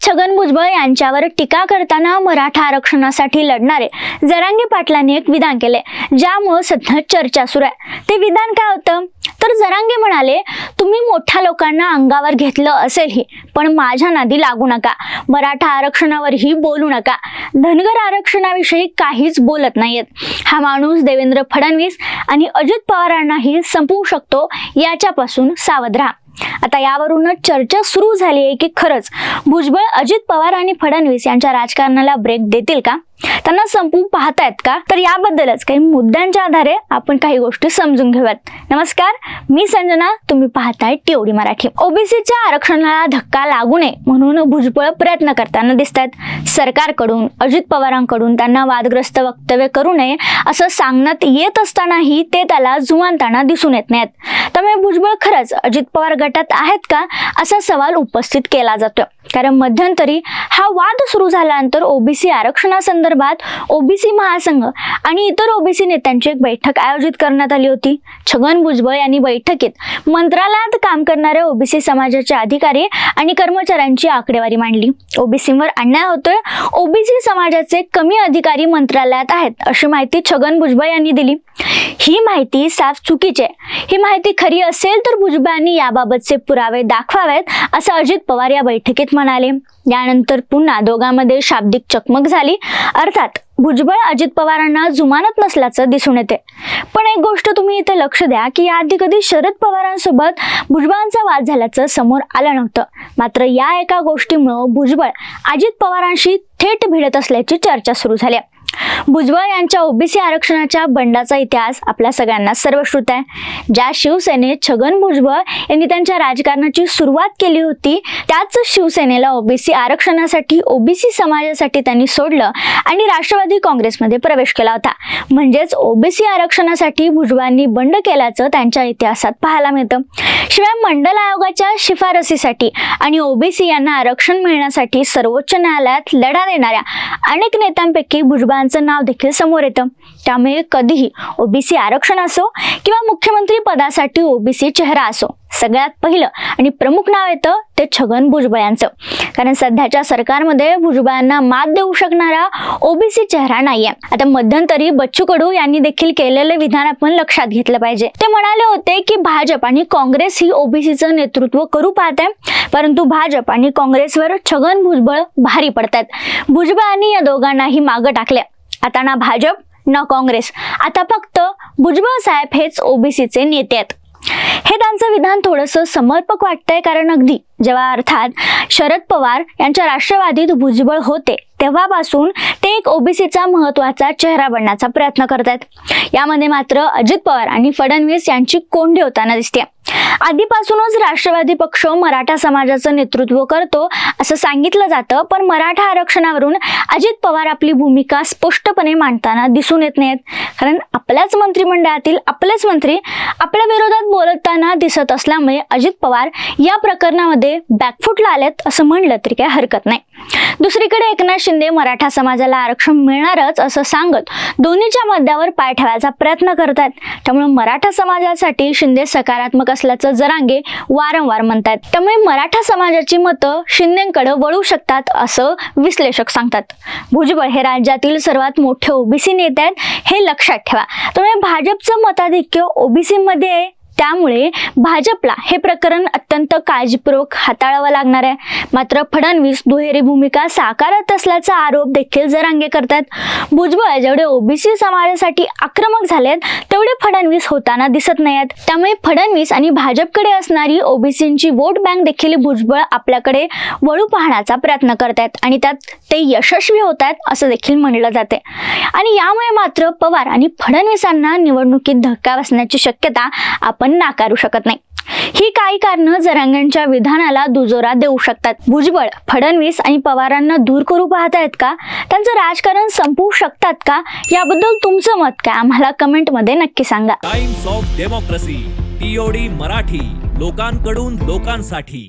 छगन भुजबळ यांच्यावर टीका करताना मराठा आरक्षणासाठी लढणारे जरांगे पाटलांनी एक विधान केले ज्यामुळे सध्या चर्चा सुरू आहे. ते विधान काय होतं? तर जरांगे म्हणाले तुम्ही मोठ्या लोकांना अंगावर घेतलं असेलही पण माझ्या नादी लागू नका. मराठा आरक्षणावरही बोलू नका. धनगर आरक्षणाविषयी काहीच बोलत नाहीयेत. हा माणूस देवेंद्र फडणवीस आणि अजित पवारांनाही संपवू शकतो याच्यापासून सावध राहा. आता यावरूनच चर्चा सुरू झाली आहे की खरंच भुजबळ अजित पवार आणि फडणवीस यांच्या राजकारणाला ब्रेक देतील का? त्यांना संपवून पाहतायत का? तर याबद्दलच काही मुद्द्यांच्या आधारे आपण काही गोष्टी समजून घेऊयात. नमस्कार मी संजना तुम्ही पाहताय टीओडी मराठी. ओबीसीच्या आरक्षणाला धक्का लागू नये म्हणून भुजबळ प्रयत्न करताना दिसत आहेत सरकारकडून अजित पवारांकडून त्यांना वादग्रस्त वक्तव्य करू नये असं सांगण्यात येत असतानाही ते त्याला जुमानताना दिसून येत नाहीत. त्यामुळे भुजबळ खरंच अजित पवार गटात आहेत का असा सवाल उपस्थित केला जातो कारण मध्यंतरी हा वाद सुरू झाल्यानंतर ओबीसी आरक्षणासंदर्भात ओबीसी महासंघ आणि इतर ओबीसी नेत्यांची एक बैठक आयोजित करण्यात आली होती. छगन भुजबळ यांनी बैठकीत मंत्रालयात काम करणाऱ्या ओबीसी समाजाचे अधिकारी आणि कर्मचाऱ्यांची आकडेवारी मांडली. ओबीसीवर अन्याय होतोय ओबीसी समाजाचे कमी अधिकारी मंत्रालयात आहेत अशी माहिती छगन भुजबळ यांनी दिली. ही माहिती साफ चुकीची आहे. ही माहिती खरी असेल तर भुजबळांनी याबाबतचे पुरावे दाखवावेत असं अजित पवार या बैठकीत म्हणाले. यानंतर पुन्हा दोघांमध्ये शाब्दिक चकमक झाली. अर्थात भुजबळ अजित पवारांना जुमानत नसल्याचं दिसून येते. पण एक गोष्ट तुम्ही इथे लक्ष द्या की याआधी कधी शरद पवारांसोबत भुजबळांचा वाद झाल्याचं समोर आलं नव्हतं. मात्र या एका गोष्टीमुळं भुजबळ अजित पवारांशी थेट भिडत असल्याची चर्चा सुरू झाली आहे. भुजबळ यांच्या ओबीसी आरक्षणाच्या बंडाचा इतिहास आपल्या सगळ्यांना सर्वश्रुत आहे. ज्या शिवसेनेत छगन भुजबळ यांनी त्यांच्या राजकारणाची सुरुवात केली होती त्याच शिवसेनेला ओबीसी आरक्षणासाठी ओबीसी समाजासाठी त्यांनी सोडलं आणि राष्ट्रवादी काँग्रेसमध्ये प्रवेश केला होता. म्हणजेच ओबीसी आरक्षणासाठी भुजबळांनी बंड केल्याचं त्यांच्या इतिहासात पाहायला मिळतं. शिवाय मंडल आयोगाच्या शिफारसीसाठी आणि ओबीसी यांना आरक्षण मिळण्यासाठी सर्वोच्च न्यायालयात लढा देणाऱ्या अनेक नेत्यांपैकी भुजबळ भुजबळांचं नाव देखील समोर येतं. त्यामुळे कधीही ओबीसी आरक्षण असो किंवा मुख्यमंत्री पदासाठी ओबीसी चेहरा असो सगळ्यात पहिलं आणि प्रमुख नाव येतं ते छगन भुजबळ यांचं कारण सध्याच्या सरकारमध्ये भुजबळांना मात देऊ शकणारा ओबीसी चेहरा नाहीये. आता मध्यंतरी बच्चू कडू यांनी देखील केलेले विधान आपण लक्षात घेतलं पाहिजे. ते म्हणाले होते की भाजप आणि काँग्रेस ही ओबीसीचं नेतृत्व करू पाहते परंतु भाजप आणि काँग्रेसवर छगन भुजबळ भारी पडतात भुजबळांनी या दोघांनाही मागं टाकले आता ना भाजप ना काँग्रेस. आता फक्त भुजबळ साहेब हेच ओबीसीचे नेते आहेत. हे त्यांचं विधान थोडंसं समर्पक वाटतंय कारण अगदी जेव्हा अर्थात शरद पवार यांच्या राष्ट्रवादीत भुजबळ होते तेव्हापासून ते एक ओबीसीचा महत्त्वाचा चेहरा बनण्याचा प्रयत्न करत आहेत यामध्ये मात्र अजित पवार आणि फडणवीस यांची कोंडी होताना दिसते. आधीपासूनच राष्ट्रवादी पक्ष मराठा समाजाचं नेतृत्व करतो असं सांगितलं जातं पण मराठा आरक्षणावरून अजित पवार आपली भूमिका स्पष्टपणे मांडताना दिसून येत नाहीत. कारण आपल्याच मंत्रिमंडळातील आपलेच मंत्री आपल्या विरोधात बोलताना दिसत असल्यामुळे अजित पवार या प्रकरणामध्ये बॅकफुटला आलेत असं म्हणलं तरी काही हरकत नाही. दुसरीकडे एकनाथ शिंदे मराठा समाजाला आरक्षण मिळणारच असं सांगत दोन्हीच्या मध्यावर पाय ठेवायचा प्रयत्न करतात त्यामुळे मराठा समाजासाठी शिंदे सकारात्मक असल्याचं जरांगे वारंवार म्हणतात त्यामुळे मराठा समाजाची मतं शिंदेकडे वळू शकतात असं विश्लेषक सांगतात. भुजबळ हे राज्यातील सर्वात मोठे ओबीसी नेते आहेत हे लक्षात ठेवा. त्यामुळे भाजपचं मताधिक्य ओबीसी मध्ये आहे त्यामुळे भाजपला हे प्रकरण अत्यंत काळजीपूर्वक हाताळावं लागणार आहे. मात्र फडणवीस दुहेरी भूमिका साकारत असल्याचा आरोप देखील जरांगे करतात. भुजबळ जेवढे ओबीसी समाजासाठी आक्रमक झालेत तेवढे फडणवीस होताना दिसत नाहीत त्यामुळे फडणवीस आणि भाजपकडे असणारी ओबीसींची वोट बँक देखील भुजबळ आपल्याकडे वळू पाहण्याचा प्रयत्न करतायत आणि त्यात ते यशस्वी होत आहेत असं देखील म्हणलं जाते आणि यामुळे मात्र पवार आणि फडणवीसांना निवडणुकीत धक्का बसण्याची शक्यता आपण नाकारू शकत नाही. ही काही कारणं जरांगणच्या विधानाला दुजोरा देऊ शकतात. भुजबळ फडणवीस आणि पवारांना दूर करू पाहतायत का? त्यांचं राजकारण संपवू शकतात का? याबद्दल तुमचं मत काय? आम्हाला कमेंटमध्ये नक्की सांगा. Times of Democracy TOD Marathi लोकांकडून लोकांसाठी.